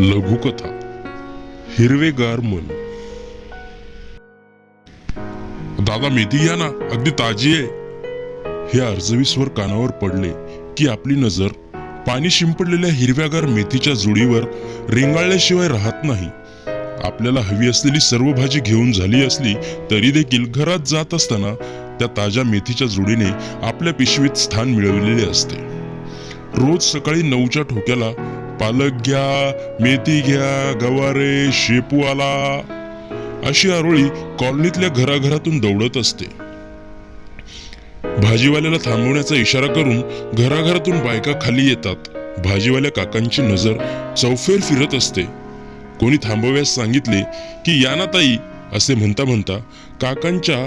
लघुकथा हिरवेगार मन. दादा मेथी घ्या ना अगदी ताजी आहे. हे अर्जवी स्वर कानावर पडले की आपली नजर पाणी शिंपडलेल्या हिरव्यागार मेथीच्या जुडीवर रेंगाळल्याशिवाय राहत नाही. आपल्याला हवी असलेली सर्व भाजी घेऊन झाली असली तरी देखील घरात जात असताना त्या ताज्या मेथीच्या जुडीने आपल्या पिशवीत स्थान मिळवलेले असते. रोज सकाळी नऊच्या ठोक्याला पालक घ्या मेथी घ्या गवारे शेपू आला अशी आरोळी कॉलनीतल्या घराघरातून दौडत असते. भाजीवाल्याला थांबवण्याचा इशारा करून घराघरातून बायका खाली येतात. भाजीवाल्या काकांची नजर चौफेर फिरत असते. कोणी थांबव्यास सांगितले की या ना ताई असे म्हणता म्हणता काकांच्या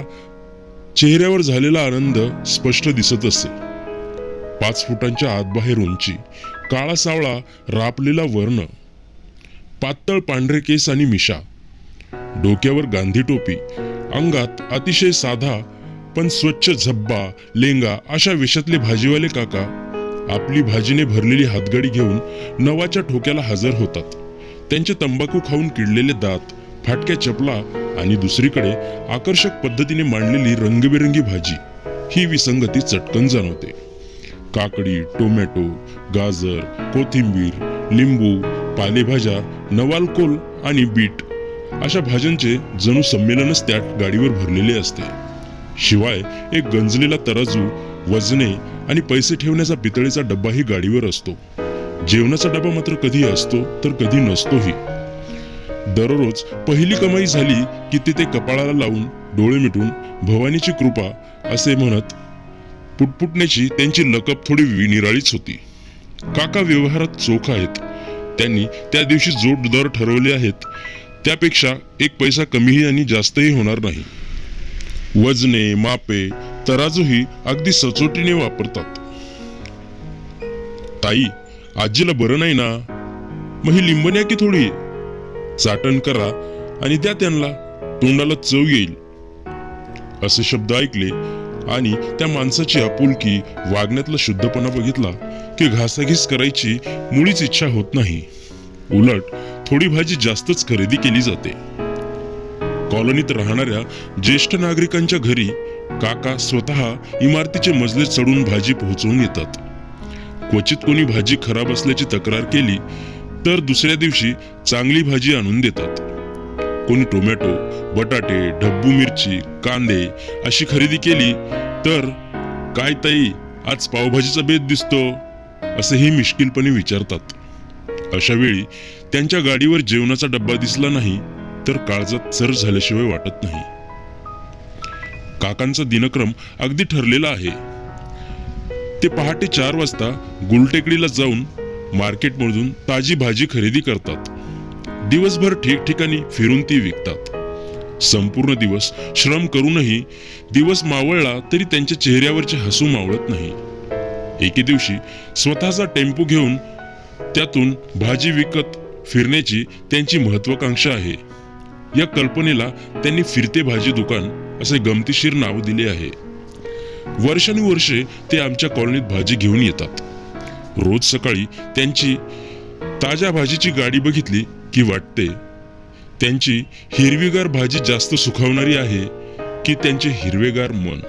चेहऱ्यावर झालेला आनंद स्पष्ट दिसत असे. पाच फुटांच्या आतबाहेर उंची काळा सावळा रापलेला वर्ण पातळ पांढरे केस आणि मिशा डोक्यावर गांधी टोपी अंगात अतिशय साधा पण स्वच्छ झब्बा लेंगा अशा वेशातले भाजीवाले काका आपली भाजीने भरलेली हातगाडी घेऊन नवाच्या ठोक्याला हजर होतात. त्यांचे तंबाखू खाऊन किडलेले दात फाटक्या चपला आणि दुसरीकडे आकर्षक पद्धतीने मांडलेली रंगबेरंगी भाजी ही विसंगती चटकन जाणवते. काकडी टोमॅटो गाजर कोथिंबीर लिंबू पालेभाज्या नवालकोल आणि बीट अशा भाज्यांचे जणू संमेलनच त्या गाडीवर भरलेले असते. शिवाय एक गंजलेला तराजू वजने आणि पैसे ठेवण्याचा पितळेचा डब्बाही गाडीवर असतो. जेवणाचा डबा मात्र कधी असतो तर कधी नसतोही. दररोज पहिली कमाई झाली की तिथे कपाळाला लावून डोळे मिटून भवानीची कृपा असे म्हणत पुटपुटण्याची त्यांची लकब थोडी विनिराळीच होती. काका व्यवहारात चोख आहेत. त्यांनी त्या दिवशी जोडदार दर ठरवले आहेत. त्यापेक्षा एक पैसा कमीही आणि जास्तही होणार नाही. वजने मापे तराजूही अगदी सचोटीने वापरतात. ताई आजीला बरं नाही ना? मग ही लिंबण्या की थोडी? चाटण करा आणि द्या त्यांना. तोंडाला चव येईल. असे शब्द ऐकले आणि त्या माणसाची आपुलकी वागण्यातला शुद्धपणा बघितला की घासाघीस करायची मुळीच इच्छा होत नाही. उलट थोडी भाजी जास्तच खरेदी केली जाते. कॉलनीत राहणाऱ्या ज्येष्ठ नागरिकांच्या घरी काका स्वतः इमारतीचे मजले चढून भाजी पोहोचवून येतात. क्वचित कोणी भाजी खराब असल्याची तक्रार केली तर दुसऱ्या दिवशी चांगली भाजी आणून देतात. कोणी टोमॅटो बटाटे ढब्बू मिरची कांदे अशी खरेदी केली तर काय ताई आज पावभाजीचा बेत दिसतो असंही मिश्किलपणे विचारतात. अशा वेळी त्यांच्या गाडीवर जेवणाचा डब्बा दिसला नाही तर काळजात चर झाल्याशिवाय वाटत नाही. काकांचा दिनक्रम अगदी ठरलेला आहे. ते पहाटे चार वाजता गुलटेकडीला जाऊन मार्केटमधून ताजी भाजी खरेदी करतात. दिवसभर ठिकठिकाणी फिरून ती विकतात. संपूर्ण दिवस श्रम करूनही दिवस मावळला तरी त्यांच्या चेहऱ्यावरचे हसू मावळत नाही. एके दिवशी स्वतःचा टेम्पो घेऊन त्यातून भाजी विकत फिरण्याची त्यांची महत्वाकांक्षा आहे. या कल्पनेला त्यांनी फिरते भाजी दुकान असे गमतीशीर नाव दिले आहे. वर्षानुवर्षे ते आमच्या कॉलनीत भाजी घेऊन येतात. रोज सकाळी त्यांची ताज्या भाजीची गाडी बघितली की वाटते. त्यांची हिरवीगार भाजी जास्त सुखावणारी आहे की त्यांचे हिरवेगार मन.